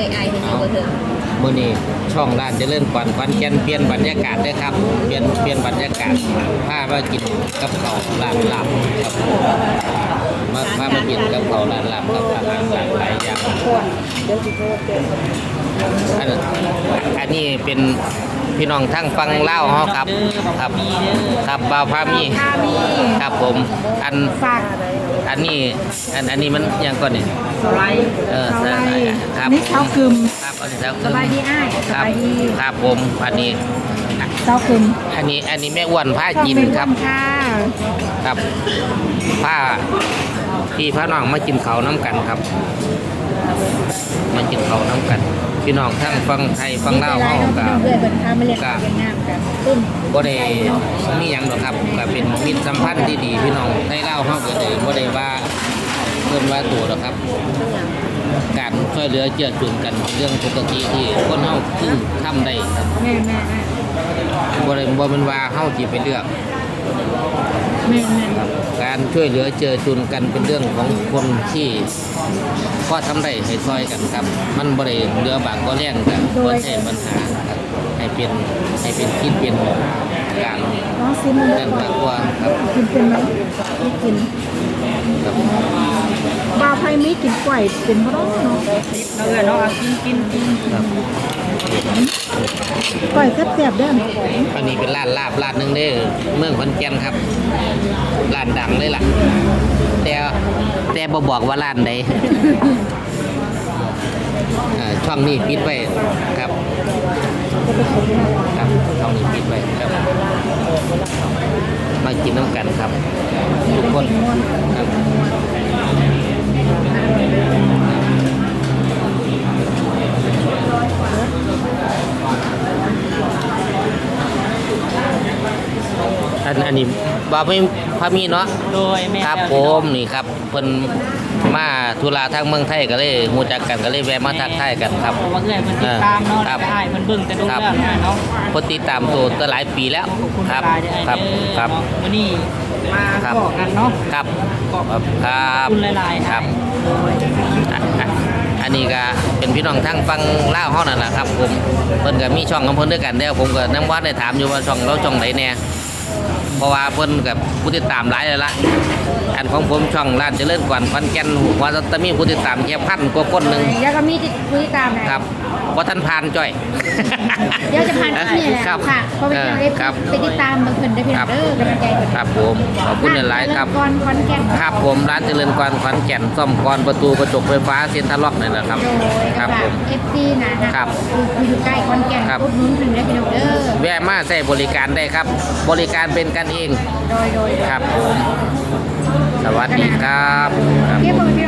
เลยไอให้อยู่บ่เถิงมื้อนี้ช่องร้านเจริญกวนขอนแก่นเปลี่ยนบรรยากาศเด้อครับ เปลี่ยนเปลี่ยนบรรยากาศพามากินกับข้าวร้านลาบครับมาพามากินกับข้าวร้านลาบกับอาหารหลากหลายอย่างอันอันนี้เป็น พี่น้องทั้งฟังเล่าวเฮาครับ ครับครับบ่าวพามีถ้ามีครับผมอันฝากอันนี้อันอันนี้มันยังก่อนนี่สไลด์เออสไลด์ครับนี่เช้ากึมครับอันนี้แล้วสบายดีอ้ายสครับบายดีครับผมอันนี้เช้ากึมอันนี้อันนี้แม่อ้วนผ้ากินครับค่ะครับผ้าพี่พระน้องมากินเขาวน้ำกันครับ มากินเขาวน้ำกัน พี่น้องทั้งฟังไทยฟังลาวเฮากักับเพื่อนเพิ่นพามาเรียนเวียดนามกันตุ้มบ่ได้มีหยังหรอกครับก็เป็นมิตรสัมพันธ์ที่ดีพี่น้องไทยลาวเฮาก็เลยบ่ได้ว่าเพิ่นว่าตัวหรอกครับ การช่วยเหลือเจือจุนกันเป็นเรื่องปกติที่คนเฮาพึงทำได้ครับแม่แม่แม่บ่ได้บ่แม่นว่าเฮาสิไปเลือก แม่แม่การช่วยเหลือเจือจุนกันเป็นเรื่องของคนที่พอทำได้ให้ซอยกันครับ มันบ่ได้เหลือบางก็แรงกันบ่ใช่ปัญหาครับให้เป็นให้เป็นคิดเป็นกลางน้องซิมมันนั่นมากกว่าครับกินเป็นไหมไม่กินครับบาวไพไม่กินกล้วยเป็นบ่ต้องเนาะเราเออเนาะกินกินกินครับ กล้วยแซ่บๆเด้ออันนี้เป็นร้านลาบร้านหนึงเด้อเมืองขอนแก่นครับร้านดังเลยล่ะ แต่แต่บ่บอกว่าร้านใด อ่าช่องนี้ปิดไว้ครับ ครับช่องนี้ปิดไว้ครับ มากินน้ำกันครับ ทุกคน อันอันนี้บาไม่พามีเนาะโดยแม่ครับแล้วผพี่น้อมงนี่ครับเพิ่นมาธุระทางเมืองไทยก็เลยฮู้จักกันก็เลยแวะมาทักทายกันครับ เพราะว่าเอื้อยเพิ่นติดตามเนาะครับได้เพิ่นเบิ่งแต่ดูครับแล้วนะเนาะเพิ่นติดตามตัวตั้งหลายปีแล้วขอบคุณครับหลายๆเด้อครับเด้อครับ เนาะวันนี้มาครับ บอกกันเนาะครับขอบครับครับคุณหลายๆครับโดยอะอะอันนี้ก็เป็นพี่น้องทั้งฟังเล่าวเฮานั่นแหละครับผมเพิ่นก็มีช่องของเพิ่นด้วยกันเด้อผมก็นำว่าได้ถามอยู่ว่าช่องเราช่องไหนแน่ เพราะว่าเพิ่นกับผู้ติดตามหลายแล้วล่ะอันของผมช่องร้านเจริญกวนขอนแก่นว่าจะมีผู้ติดตามแค่พันกว่าคนหนึงแล้วก็มีติดคุยตามนะครับว่าท่านผ่านจ้อย เดี๋ยวจะผ่านที่นี่แหละครับค่ะเพราะเป็นการเอฟครับไปติดตามเบิ่งเพิ่นได้เพียงเด้อกำลังใจเพิ่นครับผมขอบคุณหลายๆครับก่อนคอนแก่นครับผมร้านเจริญกวนขอนแก่นซ่อมกรประตูกระจกไฟฟ้าเซ็นทรัลล็อกนี่แหละครับโดยครับฝาผกมเอฟซีนะนะครับอยู่อยู่ใกล้คอนแก่นครับอุดหนุนเพิ่นได้เพียงเด้อแวะมาใช้บริการได้ครับ บริการเป็นกันเอง โดยโดยครับผม สวัสดีครับครับเรียกว่าพี่